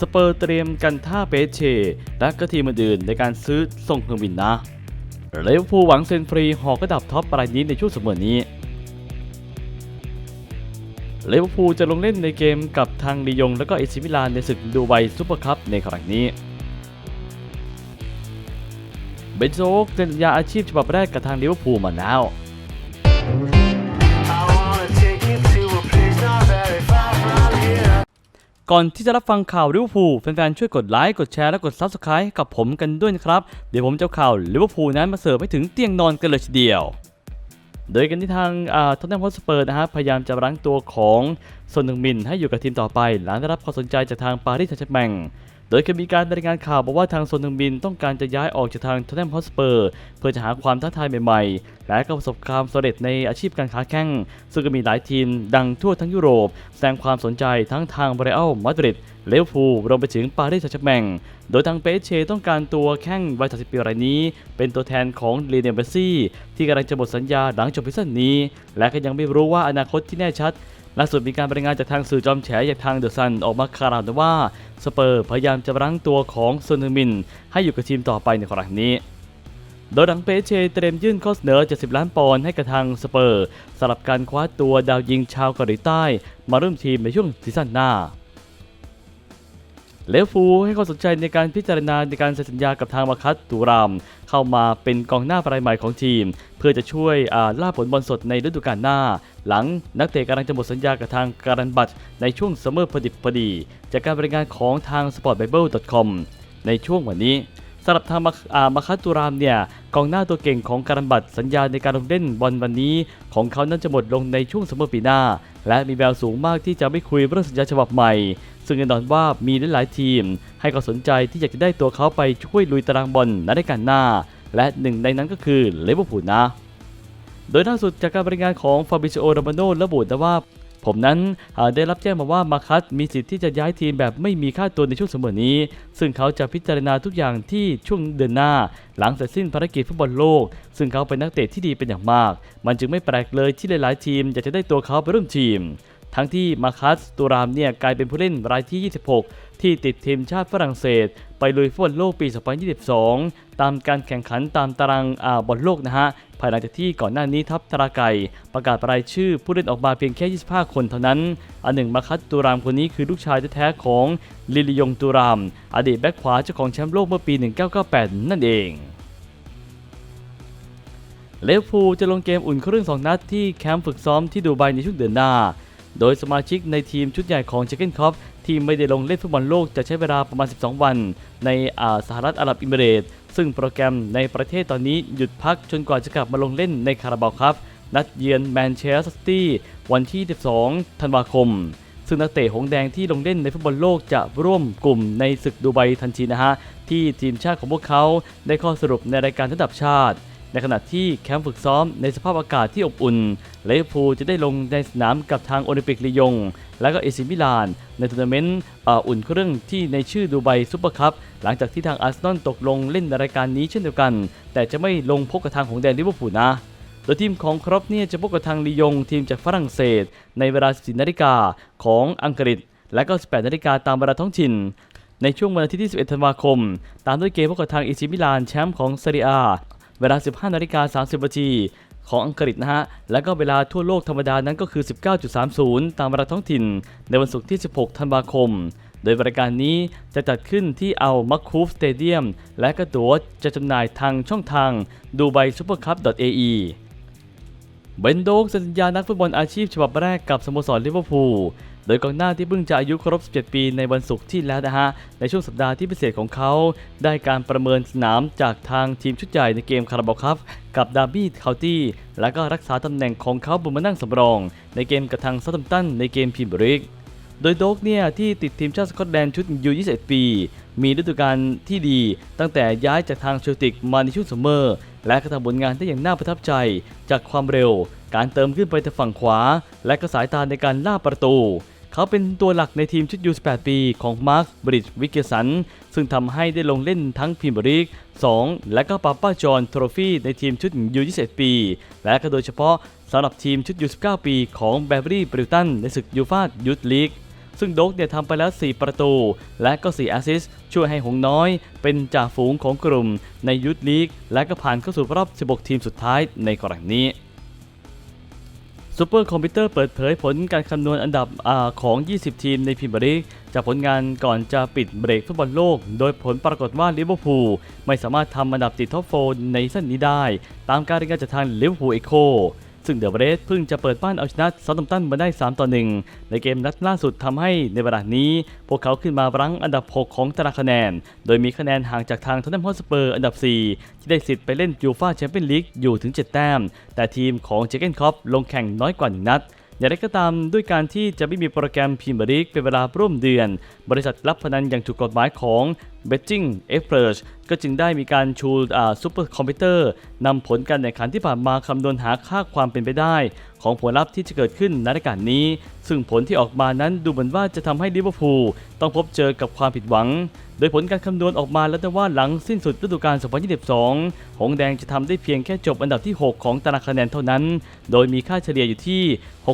สเปอร์เตรียมกันท่าเปเช และก็ทีมอื่นในการซื้อส่งเครื่องบินนะเลเวอร์พูลหวังเซ็นฟรีหอกระดับท็อปรายนี้ในช่วงเสมอนี้เลเวอร์พูลจะลงเล่นในเกมกับทางลียง และก็เอซิมิลานในศึกดูไบซูเปอร์คัพในครั้งนี้เบนโซกเซ็นสัญญาอาชีพฉบับแรกกับทางลิเวอร์พูลมาแล้ว ก่อนที่จะรับฟังข่าวลิเวอร์พูลแฟนๆ ช่วยกดไลค์ กดแชร์ และกด Subscribe กับผมกันด้วยนะครับ เดี๋ยวผมจะเอาข่าวลิเวอร์พูลนั้นมาเสิร์ฟให้ถึงเตียงนอนกันเลยทีเดียว โดยกันที่ทางท็อตแนมฮอสเปอร์นะฮะพยายามจะรั้งตัวของซนดึงมินให้อยู่กับทีมต่อไป หลังได้รับความสนใจจากทางปารีสแซงต์แชร์แมง โดยเคยมีการรายงานข่าวบอกว่าทางโซนฮึงมินต้องการจะย้ายออกจากทางทอตแนมฮอสเปอร์เพื่อจะหาความท้าทายใหม่ๆ และก็ประสบความสำเร็จในอาชีพการค้าแข่ง ซึ่งก็มีหลายทีมดังทั่วทั้งยุโรป แสดงความสนใจทั้งทางเบรอัลมาดริดเลวอร์พูรวมไปถึงปารีสแซงต์แชร์แมงโดยทางเปเชต้องการตัวแข้งวัย30ปีรายนี้ เป็นตัวแทนของลีเนเบซี่ ที่กำลังจะหมดสัญญาหลังจบซีซั่นนี้ และก็ยังไม่รู้ว่าอนาคตที่แน่ชัด ล่าสุดมีการรายงานจากทางสื่อจอมแฉอย่างทางเดอะซันออกมาคาราวว่าสเปอร์พยายามจะรั้งตัวของซนมิน ให้อยู่กับทีมต่อไปในครั้งนี้โดยหลังเปเชเตรียมยื่นข้อเสนอ 70 ล้านปอนด์ให้กับทางสเปอร์สำหรับการคว้าตัวดาวยิงชาวเกาหลีใต้ มาร่วมทีมในช่วงซีซั่นหน้า เลฟฟูให้ความสนใจในการพิจารณาในการเซ็นสัญญากับทางมาคัตตูราม เข้ามาเป็นกองหน้ารายใหม่ของทีม เพื่อจะช่วยล่าผลบอลสดในฤดูกาลหน้า หลังนักเตะกำลังจะหมดสัญญากับทางการันบัตในช่วงซัมเมอร์พอดิบพอดี จากการรายงานของทาง sportbible.com ในช่วงวันนี้ สำหรับทางมาอ่ามาคัตตูรามเนี่ยกองหน้าตัวเก่งของการันบัตสัญญาในการลงเล่นบอลวันนี้ ของเขานั้นจะหมดลงในช่วงซัมเมอร์ปีหน้า และมีแววสูงมากที่จะไม่คุยเรื่องสัญญาฉบับใหม่ ซึ่งแน่นอนว่ามีหลายทีม ให้ความสนใจที่อยากจะได้ตัวเขาไปช่วยลุยตารางบอลในรายการหน้า และหนึ่งในนั้นก็คือเลเวอร์พูลนะ โดยล่าสุดจากการบรายงานของฟาบิโอ r ามาโนระบุนะว่า ผมนั้นได้รับแจ้งมาว่ามาคัสมีสิทธิ์ที่จะย้ายทีมแบบไม่มีค่าตัวในช่วงเสมอนี้ ซึ่งเขาจะพิจารณาทุกอย่างที่ช่วงเดือนหน้า หลังเสร็จสิ้นภารกิจฟุตบอลโลก ซึ่งเขาเป็นนักเตะที่ดีเป็นอย่างมาก มันจึงไม่แปลกเลยที่หลาย ๆ ทีมอยากจะได้ตัวเขาไปร่วมทีม ทั้งที่มาคัสตูรามเนี่ยกลายเป็นผู้เล่นรายที่ 26 ที่ติดทีมชาติฝรั่งเศส ไปลุยฟุตบอลโลกปี 2022 ตามการแข่งขันตามตารางอาบอลโลกนะฮะภายหลังจากที่ก่อนหน้านี้ทัพทราไก่ประกาศรายชื่อผู้เล่นออกมาเพียงแค่ 25 คนเท่านั้น อันหนึ่งมาคัสตูรามคนนี้คือลูกชายแท้ๆของลิลิยงตูราม อดีตแบ็คขวาเจ้าของแชมป์โลกเมื่อปี 1998 นั่นเองเลฟพูจะลงเกมอุ่นเครื่องสองนัดที่แคมป์ฝึกซ้อมที่ดูไบในช่วงเดือนหน้า โดยสมาชิกในทีมชุดใหญ่ของเชคเกนคอฟที่ไม่ได้ลงเล่นฟุตบอลโลกจะใช้เวลาประมาณ 12 วัน ในอาสหรัฐอาหรับอิมิเรตส์ ซึ่งโปรแกรมในประเทศตอนนี้หยุดพักจนกว่าจะกลับมาลงเล่นในคาราบาวครับนัดเยือนแมนเชสเตอร์ซิตี้วันที่ 12 ธันวาคม ซึ่งนักเตะหงแดงที่ลงเล่นในฟุตบอลโลกจะร่วมกลุ่มในศึกดูไบทันทีนะฮะ ที่ทีมชาติของพวกเขาได้ข้อสรุปในรายการระดับชาติ ในขณะที่แคมป์ฝึกซ้อมในสภาพอากาศที่อบอุ่นเลเวอร์พูลจะได้ลงในสนามกับทางโอลิมปิกลียง และก็เอซิมิลาน ในทัวร์นาเมนต์อุ่นเครื่องที่ในชื่อดูไบซุปเปอร์คัพหลังจากที่ทางอาร์เซนอลตกลงเล่นในรายการนี้เช่นเดียวกัน แต่จะไม่ลงพบกับทางของแดนลิเวอร์พูลนะโดยทีมของครอปเนี่ยจะพบกับทางลียงทีมจากฝรั่งเศส ในเวลา 14นาฬิกาของอังกฤษ และก็ 18นาฬิกาตามเวลาท้องถิ่น ในช่วงวันอาทิตย์ที่ 11 ธันวาคม ตามด้วยเกมพบกับทางอิซิมิลานแชมป์ของเซเรีย เวลา 15นาฬิกา30นาทีของอังกฤษนะฮะ แล้วก็เวลาทั่วโลกธรรมดานั้นก็คือ 19.30 ตามเวลาท้องถิ่น ในวันศุกร์ที่ 16 ธันวาคม โดยรายการนี้จะจัดขึ้นที่เอามัคคูฟสเตเดียม และก็ตั๋วจะจำหน่ายทางช่องทาง d u b a i s u p e r c u p a e เบนโดกเซ็นสัญญานักฟุตบอลอาชีพฉบับแรกกับสโมสรลิเวอร์พูล โดยกองหน้าที่เพิ่งจะอายุครบ 17 ปีในวันศุกร์ที่แล้วนะฮะ ในช่วงสัปดาห์ที่พิเศษของเขา ได้การประเมินสนามจากทางทีมชุดใหญ่ในเกมคาราบาคัพกับดาร์บี้เคาน์ตี้ และก็รักษาตำแหน่งของเขาบนมานั่งสำรอง ในเกมกับทางซัตตัมตันในเกมพรีเมียร์ลีกโดยโดกเนี่ยที่ติดทีมชาติสกอตแลนด์ชุดยู21 ปี มีฤดูกาลที่ดี ตั้งแต่ย้ายจากทางเชลติกมาในช่วงซัมเมอร์ และก็ทำผลงานได้อย่างน่าประทับใจ จากความเร็ว การเติมขึ้นไปทางฝั่งขวา และก็สายตาในการล่าประตู เขาเป็นตัวหลักในทีมชุดยู18 ปีของมาร์คบริดวิกเกสัน ซึ่งทำให้ได้ลงเล่นทั้งพรีเมียร์ลีก2 และก็ปาป้าจอห์นทรฟี่ในทีมชุดยู21 ปี และก็โดยเฉพาะสำหรับทีมชุดยู19 ปีของแบเบรี่บริตันในศึกยูฟายูทลีก ซึ่งโดกเนี่ยทำไปแล้ว 4 ประตู และก็ 4 แอสซิสช่วยให้หงส์น้อย เป็นจ่าฝูงของกลุ่ม ในยุทธลีก และก็ผ่านเข้าสู่รอบ 16 ทีมสุดท้ายในกรณีนี้ซูเปอร์คอมพิวเตอร์เปิดเผยผลการคำนวณอันดับอาของ 20 ทีมในพรีเมียร์ลีกจากผลงานก่อนจะปิดเบรกฟุตบอลโลก โดยผลปรากฏว่าลิเวอร์พูลไม่สามารถทำอันดับติดท็อปโฟร์ในซีซั่นนี้ได้ ตามการรายงานจากทางลิเวอร์พูลเอโค ซึ่งเดอะเบรสเพิ่งจะเปิดบ้านเอาชนะซาตัมตันมาได้ 3 ต่อ 1 ในเกมนัดล่าสุดทำให้ในเวลานี้ พวกเขาขึ้นมารั้งอันดับ 6 ของตารางคะแนน โดยมีคะแนนห่างจากทางทอนแนมฮอสเปอร์อันดับ 4 ที่ได้สิทธิ์ไปเล่นยูฟาแชมเปี้ยนลีกอยู่ถึง 7 แต้ม แต่ทีมของเจเกนคอปลงแข่งน้อยกว่า 1 นัด อย่างไรก็ตามด้วยการที่จะไม่มีโปรแกรมพรีเมียร์ลีกเป็นเวลาร่วมเดือน บริษัทรับพนันอย่างถูกกฎหมายของ Betting Experts ก็จึงได้มีการชูซูเปอร์คอมพิวเตอร์นำผลการแข่งขันที่ผ่านมาคำนวณหาค่าความเป็นไปได้ ของผลลัพธ์ที่จะเกิดขึ้นในรายการนี้ ซึ่งผลที่ออกมานั้นดูเหมือนว่าจะทำให้ลิเวอร์พูลต้องพบเจอกับความผิดหวัง โดยผลการคำนวณออกมาแล้วนะว่าหลังสิ้นสุดฤดูกาล 2022 หงแดงจะทำได้เพียงแค่จบอันดับที่ 6 ของตารางคะแนนเท่านั้น โดยมีค่าเฉลี่ยอยู่ที่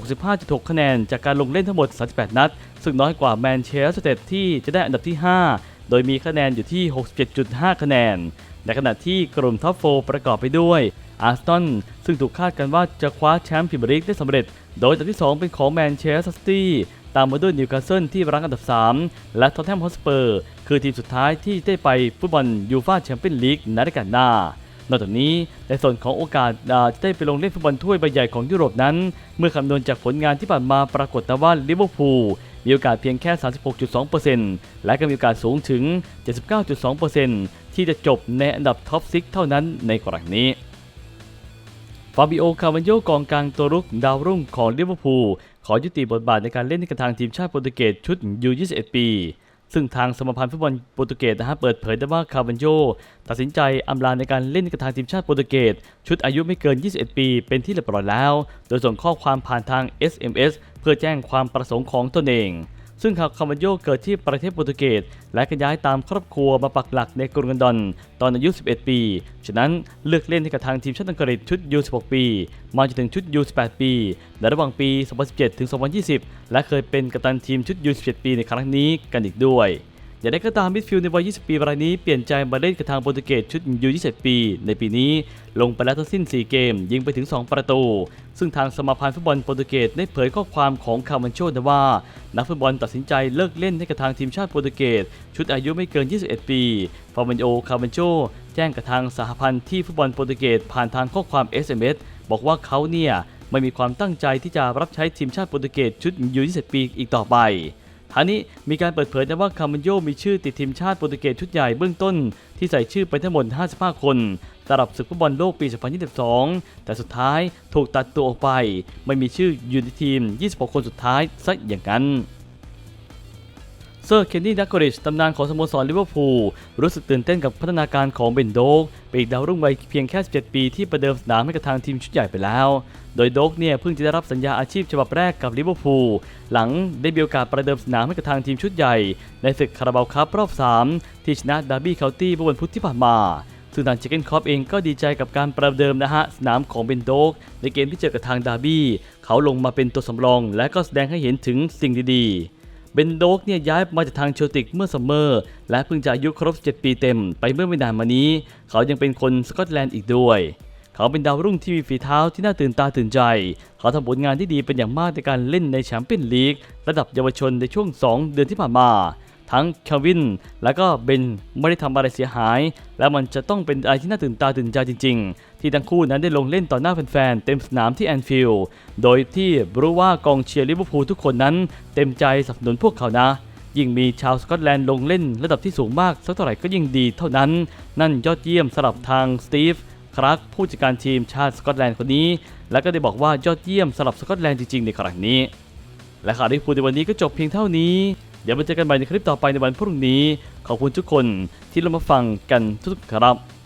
65.6 คะแนน จากการลงเล่นทั้งหมด 38 นัด ซึ่งน้อยกว่าแมนเชสเตอร์ที่จะได้อันดับที่ 5 โดยมีคะแนนอยู่ที่ 67.5 คะแนน ในขณะที่กลุ่มท็อปโฟประกอบไปด้วยอาร์สตันซึ่งถูกคาดกันว่าจะคว้าแชมป์พรีเมียร์ลีกได้สำเร็จ โดยอันดับที่ 2 เป็นของแมนเชสเตอร์ซิตี้ ตามมาด้วยนิวคาสเซิลที่รั้งอันดับ 3 และทอตแนมฮอสเปอร์ คือทีมสุดท้ายที่ได้ไปฟุตบอลยูฟ่าแชมเปี้ยนลีกในฤดูกาลหน้านอกจากนี้ในส่วนของโอกาสอ่จะได้ไปลงเล่นฟุตบอลถ้วยใบใหญ่ของยุโรปนั้น เมื่อคำนวณจากผลงานที่ผ่านมาปรากฏว่าลิเวอร์พูลมีโอกาสเพียงแค่ 36.2%และก็มีโอกาสสูงถึง 79.2%ที่จะจบในอันดับท็อป6เท่านั้นในกรณีนี้ ฟาบิโอ คาวันโยกองกลางตัวรุกดาวรุ่งของลิเวอร์พูล ขอยุติบทบาทในการเล่นในกระทางทีมชาติโปรตุเกสชุดยู21 ปี ซึ่งทางสมาพันธ์ฟุตบอลโปรตุเกสนะฮะเปิดเผยได้ว่าคาร์บันโยตัดสินใจอำลาในการเล่นกระทางทีมชาติโปรตุเกสชุดอายุไม่เกิน 21 ปี เป็นที่เรียบร้อยแล้ว โดยส่งข้อความผ่านทาง SMS เพื่อแจ้งความประสงค์ของตนเอง ซึ่งคาวันโยเกิดที่ประเทศโปรตุเกสและก็ย้ายตามครอบครัวมาปักหลักในกรุงลอนดอน ตอนอายุ 11 ปี ฉะนั้นเลือกเล่นให้กับทางทีมชาติอังกฤษชุด U16 ปี มาจนถึงชุด U18 ปีในระหว่างปี 2017 ถึง 2020 และเคยเป็นกัปตันทีมชุด U17 ปีในครั้งนี้กันอีกด้วย อย่างไรก็ตามมิดฟิลด์ในวัย 20 ปีรายนี้เปลี่ยนใจมาเล่นกับทางโปรตุเกสชุดยู21ปี ในปีนี้ลงไปแล้วทั้งสิ้น 4 เกม ยิงไปถึง 2 ประตู ซึ่งทางสมาพันธ์ฟุตบอลโปรตุเกสได้เผยข้อความของคาวันโชนะว่า นักฟุตบอลตัดสินใจเลิกเล่นให้กับทางทีมชาติโปรตุเกสชุดอายุไม่เกิน 21 ปีฟาร์มิโอคาวันโชแจ้งกับทางสหพันธ์ที่ฟุตบอลโปรตุเกสผ่านทางข้อความ SMS บอกว่าเขาเนี่ยไม่มีความตั้งใจที่จะรับใช้ทีมชาติโปรตุเกสชุดยู21ปีอีกต่อไป ทางนี้มีการเปิดเผยนะว่าคาร์มันโยมีชื่อติดทีมชาติโปรตุเกสชุดใหญ่เบื้องต้น ที่ใส่ชื่อไปทั้งหมด 55 คนสำหรับศึกฟุตบอลโลกปี 2022 แต่สุดท้ายถูกตัดตัวออกไป ไม่มีชื่ออยู่ในทีม 26 คนสุดท้ายซะอย่างนั้น ซอร์เคนนี่ดักกริชตำนานของสโมสรลิเวอร์พูลรู้สึกตื่นเต้นกับพัฒนาการของเบนโดกปีกดาวรุ่งวัยเพียงแค่ 17 ปีที่ประเดิมสนามให้กับทางทีมชุดใหญ่ไปแล้ว โดยโดกเนี่ยเพิ่งจะได้รับสัญญาอาชีพฉบับแรกกับลิเวอร์พูลหลังได้มีโอกาสประเดิมสนามให้กับทางทีมชุดใหญ่ ในศึกคาราบาวคัพรอบ 3 ที่ชนะดาร์บี้เคาน์ตี้เมื่อวันพุธที่ผ่านมาซึ่งทางเจเกนคอปเองก็ดีใจกับการประเดิมนะฮะ สนามของเบนโดก ในเกมที่เจอกับทางดาร์บี้ เขาลงมาเป็นตัวสำรอง และก็แสดงให้เห็นถึงสิ่งดีๆ เบนโดกเนี่ยย้ายมาจากทางเชลติกเมื่อซัมเมอร์ และเพิ่งจะอายุครบ 7 ปีเต็มไปเมื่อไม่นานมานี้ เขายังเป็นคนสกอตแลนด์อีกด้วย เขาเป็นดาวรุ่งที่มีฝีเท้าที่น่าตื่นตาตื่นใจ เขาทำผลงานที่ดีเป็นอย่างมากในการเล่นในแชมเปี้ยนลีกระดับเยาวชนในช่วง 2 เดือนที่ผ่านมา ทั้งเคลวิน และก็เบนไม่ได้ทำอะไรเสียหาย และมันจะต้องเป็นอะไรที่น่าตื่นตาตื่นใจจริง ๆ ที่ทั้งคู่นั้นได้ลงเล่นต่อหน้าแฟนๆเต็มสนามที่แอนฟิลด์โดยที่รู้ว่ากองเชียร์ลิเวอร์พูลทุกคนนั้น เต็มใจสนับสนุนพวกเขานะยิ่งมีชาวสกอตแลนด์ลงเล่นระดับที่สูงมากสักเท่าไหร่ก็ยิ่งดีเท่านั้น นั่นยอดเยี่ยมสำหรับทางสตีฟครักผู้จัดการทีมชาติสกอตแลนด์คนนี้ และก็ได้บอกว่ายอดเยี่ยมสำหรับสกอตแลนด์จริงๆในครั้งนี้ และข่าวที่พูดในวันนี้ก็จบเพียงเท่านี้ เดี๋ยวมาเจอกันใหม่ในคลิปต่อไปในวันพรุ่งนี้ ขอบคุณทุกคนที่เรามาฟังกันทุกๆครับ